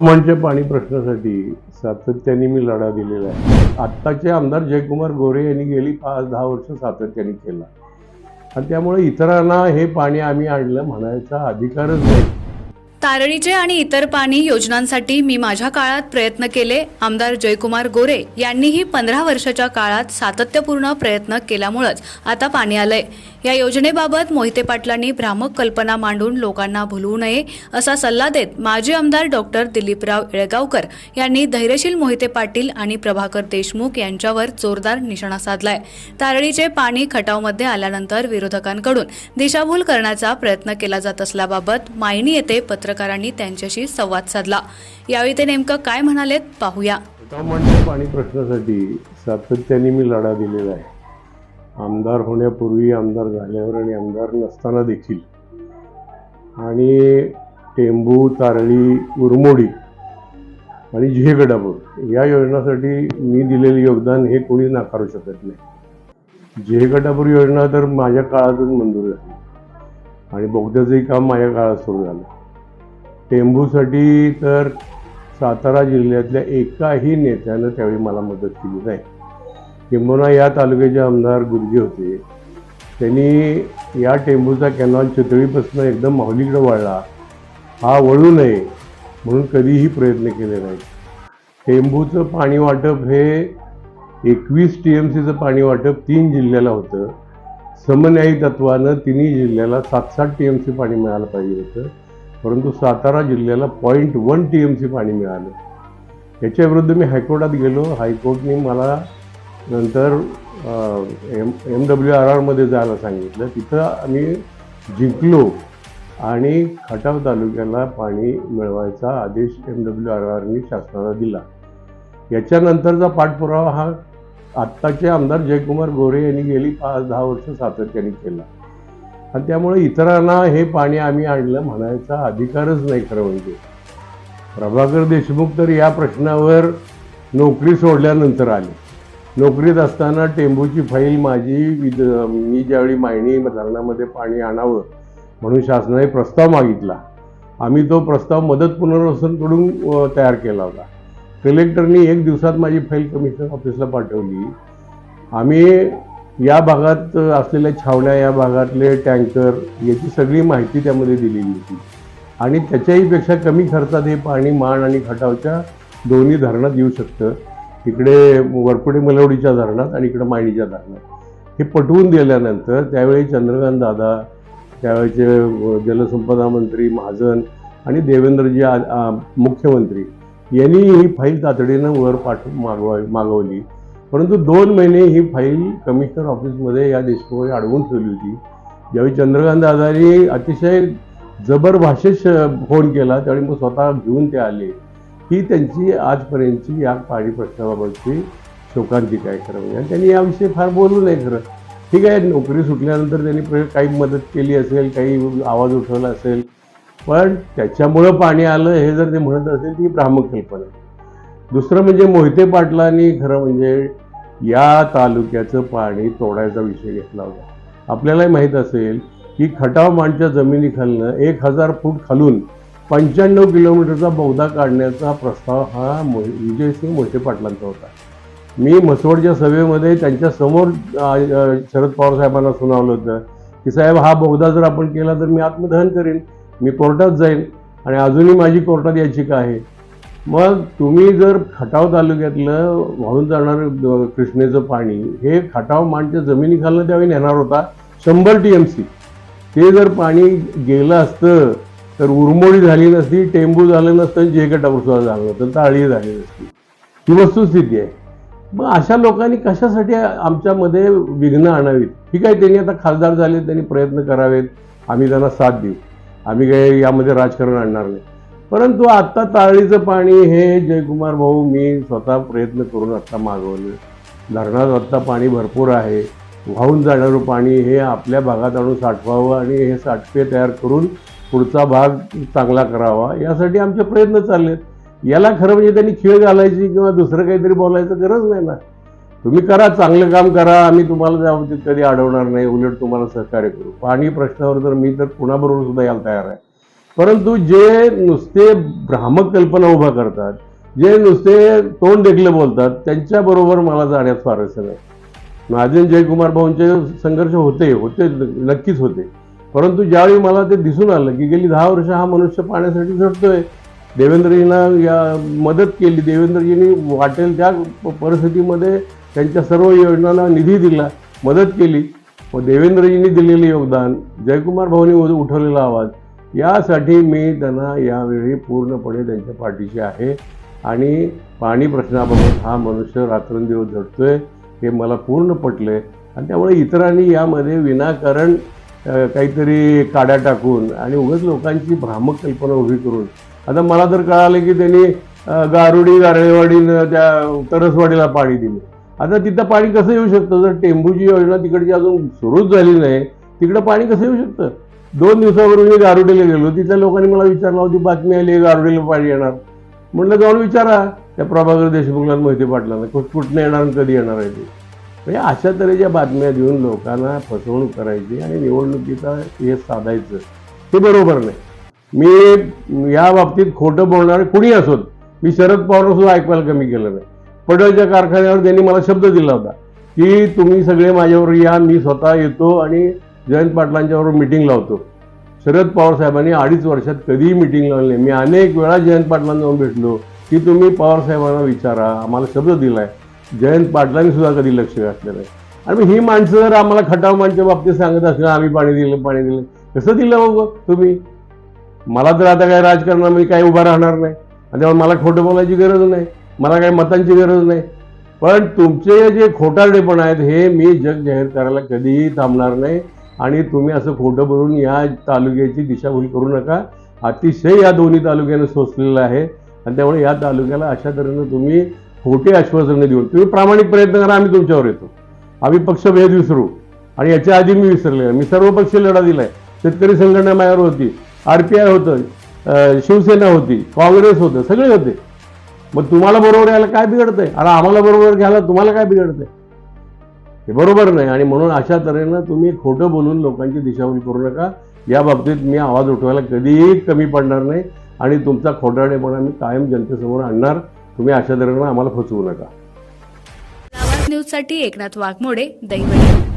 म्हणजे पाणी प्रश्नासाठी सातत्याने मी लढा दिलेला आहे. आत्ताचे आमदार जयकुमार गोरे यांनी गेली पाच दहा वर्ष सातत्याने केला. आणि त्यामुळे इतरांना हे पाणी आम्ही आणलं म्हणायचा अधिकारच नाही. तारळीचे आणि इतर पाणी योजनांसाठी मी माझ्या काळात प्रयत्न केले आमदार जयकुमार गोरे यांनीही पंधरा वर्षाच्या काळात सातत्यपूर्ण प्रयत्न केल्यामुळंच आता पाणी आलंय. या योजनेबाबत मोहिते पाटलांनी भ्रामक कल्पना मांडून लोकांना भुलवू नये असा सल्ला देत माजी आमदार डॉक्टर दिलीपराव येळगावकर यांनी धैर्यशील मोहिते पाटील आणि प्रभाकर देशमुख यांच्यावर जोरदार निशाणा साधलाय. तारळीचे पाणी खटावमध्ये आल्यानंतर विरोधकांकडून दिशाभूल करण्याचा प्रयत्न केला जात असल्याबाबत मायनी येथे पत्रकारांनी त्यांच्याशी संवाद साधला. यावेळी ते नेमकं काय म्हणालेत पाहूया. पाणी प्रश्नासाठी सातत्याने मी लढा दिलेला आहे. आमदार होण्यापूर्वी आमदार झाल्यावर आणि आमदार नसताना देखील. आणि टेंबू तारळी उरमोडी आणि झेगडापूर या योजनासाठी मी दिलेले योगदान हे कोणी नाकारू शकत नाही. झेगडापूर योजना तर माझ्या काळातच मंजूर झाली. आणि बोगद्याचंही काम माझ्या काळात सुरू झालं. टेंबूसाठी तर सातारा जिल्ह्यातल्या एकाही नेत्यानं त्यावेळी मला मदत केली नाही. किंबहुना या तालुक्याचे आमदार गुरुजी होते. त्यांनी या टेंबूचा कॅनॉल चितळीपासून एकदम माहुलीकडे वळला हा वळू नये म्हणून कधीही प्रयत्न केले नाहीत. टेंबूचं पाणी वाटप हे एकवीस टी एम सीचं पाणी वाटप तीन जिल्ह्याला होतं. समन्यायी तत्वानं तिन्ही जिल्ह्याला सात सात टी एम सी पाणी मिळालं पाहिजे होतं. परंतु सातारा जिल्ह्याला point one T M C पाणी मिळालं. याच्याविरुद्ध मी हायकोर्टात गेलो. हायकोर्टने मला नंतर एम एम डब्ल्यू आर आरमध्ये जायला सांगितलं. तिथं आम्ही जिंकलो आणि खटाव तालुक्याला पाणी मिळवायचा आदेश एम डब्ल्यू आर आरनी शासनाला दिला. याच्यानंतरचा पाठपुरावा हा आत्ताचे आमदार जयकुमार गोरे यांनी गेली पाच दहा वर्ष सातत्याने केला. आणि त्यामुळे इतरांना हे पाणी आम्ही आणलं म्हणायचा अधिकारच नाही खरं म्हणजे. प्रभाकर देशमुख तर या प्रश्नावर नोकरी सोडल्यानंतर आले. नोकरीत असताना टेंबूची फाईल माझी विद मी ज्यावेळी मायणी धरणामध्ये पाणी आणावं म्हणून शासनाने प्रस्ताव मागितला. आम्ही तो प्रस्ताव मदत पुनर्वसनकडून तयार केला होता. कलेक्टरनी एक दिवसात माझी फाईल कमिशनर ऑफिसला पाठवली. आम्ही या भागात असलेल्या छावण्या या भागातले टँकर याची सगळी माहिती त्यामध्ये दिलेली होती. आणि त्याच्याहीपेक्षा कमी खर्चात हे पाणी मान आणि खटावच्या दोन्ही धरणात येऊ शकतं. इकडे वरपुडे मलवडीच्या धरणात आणि इकडे मायणीच्या धरणात. हे पटवून दिल्यानंतर त्यावेळी चंद्रकांत दादा त्यावेळेचे जलसंपदा मंत्री महाजन आणि देवेंद्रजी आ- मुख्यमंत्री यांनी ही फाईल तातडीनं वर पाठवून मागवा मागवली. परंतु दोन महिने ही फाईल कमिशनर ऑफिसमध्ये या देशमुख अडवून ठेवली होती. ज्यावेळी चंद्रकांत दादांनी अतिशय जबर भाषेत फोन केला त्यावेळी मग स्वतः घेऊन ते आले. ही त्यांची आजपर्यंतची या पाणी प्रश्नाबाबतची शोकांतिका आहे खरं म्हणजे. आणि त्यांनी याविषयी फार बोलू नये खरं. ठीक आहे नोकरी सुटल्यानंतर त्यांनी प्र- काही मदत केली असेल काही आवाज उठवला असेल पण त्याच्यामुळं पाणी आलं हे जर ते म्हणत असेल ती भ्रामक कल्पना आहे. दुसरं म्हणजे मोहिते पाटलांनी खरं म्हणजे या तालुक्याचं पाणी तोडायचा विषय घेतला होता. आपल्यालाही माहीत असेल की खटाव मांडच्या जमिनीखालनं एक हजार फूट खालून पंच्याण्णव किलोमीटरचा बोगदा काढण्याचा प्रस्ताव हा मो विजयसिंग मोहिते पाटलांचा होता. मी म्हसवडच्या सभेमध्ये त्यांच्यासमोर शरद पवार साहेबांना सुनावलं होतं की साहेब हा बोगदा जर आपण केला तर मी आत्मदहन करेन मी कोर्टात जाईन आणि अजूनही माझी कोर्टात याचिका आहे. मग तुम्ही जर खटाव तालुक्यातलं वाहून जाणारं कृष्णेचं पाणी हे खटाव मांडच्या जमिनीखालनं त्यावेळी नेणार होता शंभर टी एम सी ते जर पाणी गेलं असतं तर उरमोडी झाली नसती टेंबू झालं नसतं जेकटावर सुद्धा झालं नसतं ताळी झाली नसती. ही वस्तुस्थिती आहे. मग अशा लोकांनी कशासाठी आमच्यामध्ये विघ्न आणावीत? ठीक आहे त्यांनी आता खासदार झाले त्यांनी प्रयत्न करावेत. आम्ही त्यांना साथ देऊ. आम्ही काही यामध्ये राजकारण आणणार नाही. परंतु आत्ता ताळीचं पाणी हे जयकुमार भाऊ मी स्वतः प्रयत्न करून आत्ता मागवलं. धरणात आत्ता पाणी भरपूर आहे. वाहून जाणारं पाणी हे आपल्या भागात आणून साठवावं आणि हे साठपे तयार करून पुढचा भाग चांगला करावा यासाठी आमचे प्रयत्न चालले याला खरं म्हणजे त्यांनी खेळ घालायची किंवा दुसरं काहीतरी बोलायचं गरज नाही ना. तुम्ही करा चांगलं काम करा आम्ही तुम्हाला त्या बाबतीत कधी अडवणार नाही उलट तुम्हाला सहकार्य करू. पाणी प्रश्नावर तर मी तर कुणाबरोबर सुद्धा यायला तयार आहे. परंतु जे नुसते भ्रामक कल्पना उभा करतात जे नुसते तोंड देखले बोलतात त्यांच्याबरोबर मला जाण्यात स्वारस्य नाही. महाजन जयकुमार भाऊंचे संघर्ष होते होते नक्कीच होते. परंतु ज्यावेळी मला ते दिसून आलं की गेली दहा वर्ष हा मनुष्य पाण्यासाठी झटतोय देवेंद्रजींना या मदत केली देवेंद्रजींनी वाटेल त्या परिस्थितीमध्ये त्यांच्या सर्व योजनांना निधी दिला मदत केली व देवेंद्रजींनी दिलेले योगदान जयकुमार भाऊनी उठवलेला आवाज यासाठी मी त्यांना यावेळी पूर्णपणे त्यांच्या पाठीशी आहे. आणि पाणी प्रश्नाबाबत हा मनुष्य रात्रंदिवस झटतोय हे मला पूर्ण पटले आणि त्यामुळे इतरांनी यामध्ये विनाकारण काहीतरी काड्या टाकून आणि उगाच लोकांची भ्रामक कल्पना उभी करून. आता मला तर कळालं की त्यांनी गारुडी गारळेवाडीनं त्या तरसवाडीला पाणी दिलं. आता तिथं पाणी कसं येऊ शकतं? जर टेंबूची योजना तिकडची अजून सुरूच झाली नाही तिकडं पाणी कसं येऊ शकतं? दोन दिवसापूर्वी मी गारुडीला गेलो तिथल्या लोकांनी मला विचारलं होती बातमी आली गारुडीला पाणी येणार. म्हणलं जाऊन विचारा. त्या प्रभाकर देशमुखला माहिती मोहिते पाटलांना कुठ कुठनं येणार आणि कधी येणार आहे ते? म्हणजे अशा तऱ्हेच्या बातम्या देऊन लोकांना फसवणूक करायची आणि निवडणुकीचा हे साधायचं. हे बरोबर नाही. मी या बाबतीत खोटं बोलणार कुणी असोत? मी शरद पवार सुद्धा ऐकवायला कमी केलं नाही. पडळच्या कारखान्यावर त्यांनी मला शब्द दिला होता की तुम्ही सगळे माझ्यावर या मी स्वतः येतो आणि जयंत पाटलांच्याबरोबर मिटिंग लावतो. शरद पवार साहेबांनी अडीच वर्षात कधीही मिटिंग लावली नाही. मी अनेक वेळा जयंत पाटलांना जाऊन भेटलो की तुम्ही पवार साहेबांना विचारा आम्हाला शब्द दिलाय. जयंत पाटलांनी सुद्धा कधी लक्ष घातलं नाही. आणि ही माणसं जर आम्हाला खटाव माणच्या बाबतीत सांगत असल्या आम्ही पाणी दिलं पाणी दिलं कसं दिलं बघ तुम्ही? मला तर आता काय राजकारणामध्ये काही उभा राहणार नाही. आणि त्यामुळे मला खोटं बोलायची गरज नाही. मला काही मतांची गरज नाही. पण तुमचे जे खोटारडेपण आहेत हे मी जग जाहीर करायला कधीही थांबणार नाही. आणि तुम्ही असं खोटं बोलून या तालुक्याची दिशाभूल करू नका. अतिशय या दोन्ही तालुक्यानं सोसलेलं आहे. आणि त्यामुळे या तालुक्याला अशा तऱ्हेनं तुम्ही खोटे आश्वासनं देऊन. तुम्ही प्रामाणिक प्रयत्न करा आम्ही तुमच्यावर येतो. आम्ही पक्षभेद विसरू. आणि याच्या आधी मी विसरले मी सर्व पक्ष लढा दिलाय. शेतकरी संघटना माझ्यावर होती. आर पी आय होतं. शिवसेना होती. काँग्रेस होतं. सगळे होते. मग तुम्हाला बरोबर यायला काय बिघडतंय? आणि आम्हाला बरोबर घ्यायला तुम्हाला काय बिघडतंय? हे बरोबर नाही. आणि म्हणून अशा तऱ्हेनं तुम्ही खोटं बोलून लोकांची दिशाभूल करू नका. या बाबतीत मी आवाज उठवायला कधीही कमी पडणार नाही. आणि तुमचा खोटारडेपणा मी कायम जनतेसमोर आणणार. तुम्ही अशा दरम्यान आम्हाला फसवू नका. आवाज न्यूजसाठी एकनाथ वाघमोडे दैवडी